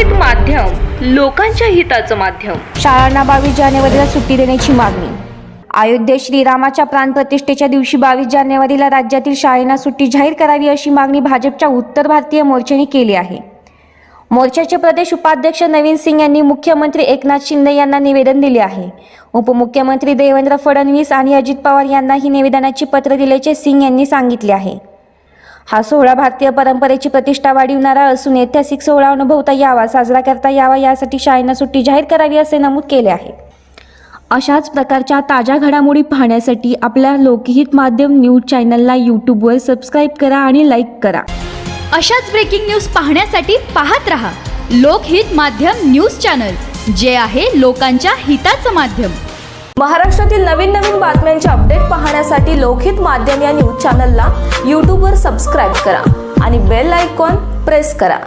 लोकहित माध्यम लोकांच्या हिताचं माध्यम. शाळांना बावीस जानेवारीला सुट्टी देण्याची मागणी. अयोध्येत श्रीरामाच्या प्राणप्रतिष्ठेच्या दिवशी बावीस जानेवारीला राज्यातील शाळांना सुट्टी जाहीर करावी अशी मागणी भाजपच्या उत्तर भारतीय मोर्चाने केली आहे. मोर्चाचे प्रदेश उपाध्यक्ष नवीन सिंग यांनी मुख्यमंत्री एकनाथ शिंदे यांना निवेदन दिले आहे. उपमुख्यमंत्री देवेंद्र फडणवीस आणि अजित पवार यांनाही निवेदनाची पत्र दिल्याचे सिंग यांनी सांगितले आहे. हा सोहळा भारतीय परंपरेची प्रतिष्ठा वाढविणारा असून ऐतिहासिक सोहळा अनुभवता यावा साजरा करता यावा यासाठी शाळेंना सुट्टी जाहीर करावी असे नमूद केले आहे. अशाच प्रकारच्या ताज्या घडामोडी पाहण्यासाठी आपल्या लोकहित माध्यम न्यूज चॅनलला यूट्यूबवर सबस्क्राईब करा आणि लाईक करा. अशाच ब्रेकिंग न्यूज पाहण्यासाठी पाहत रहा. लोकहित माध्यम न्यूज चॅनल जे आहे लोकांच्या हिताचं माध्यम. महाराष्ट्रातील नवीन नवीन बातम्यांचे अपडेट पाहण्यासाठी लोकहित माध्यम या न्यूज चॅनलला यूट्यूबवर सबस्क्राईब करा आणि बेल आयकॉन प्रेस करा.